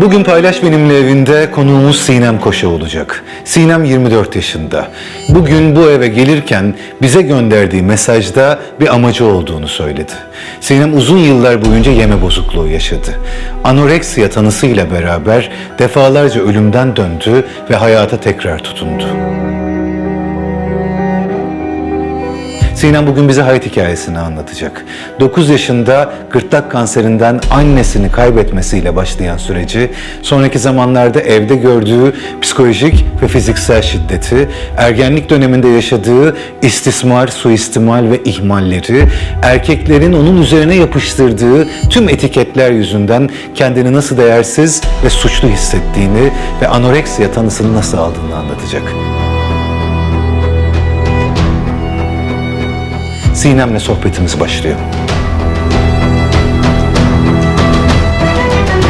Bugün Paylaş Benimle evinde konuğumuz Sinem Koşa olacak. Sinem 24 yaşında. Bugün bu eve gelirken bize gönderdiği mesajda bir amacı olduğunu söyledi. Sinem uzun yıllar boyunca yeme bozukluğu yaşadı. Anoreksiya tanısıyla beraber defalarca ölümden döndü ve hayata tekrar tutundu. Sinem bugün bize hayat hikayesini anlatacak. 9 yaşında gırtlak kanserinden annesini kaybetmesiyle başlayan süreci, sonraki zamanlarda evde gördüğü psikolojik ve fiziksel şiddeti, ergenlik döneminde yaşadığı istismar, suistimal ve ihmalleri, erkeklerin onun üzerine yapıştırdığı tüm etiketler yüzünden kendini nasıl değersiz ve suçlu hissettiğini ve anoreksiya tanısını nasıl aldığını anlatacak. Sinem'le sohbetimiz başlıyor.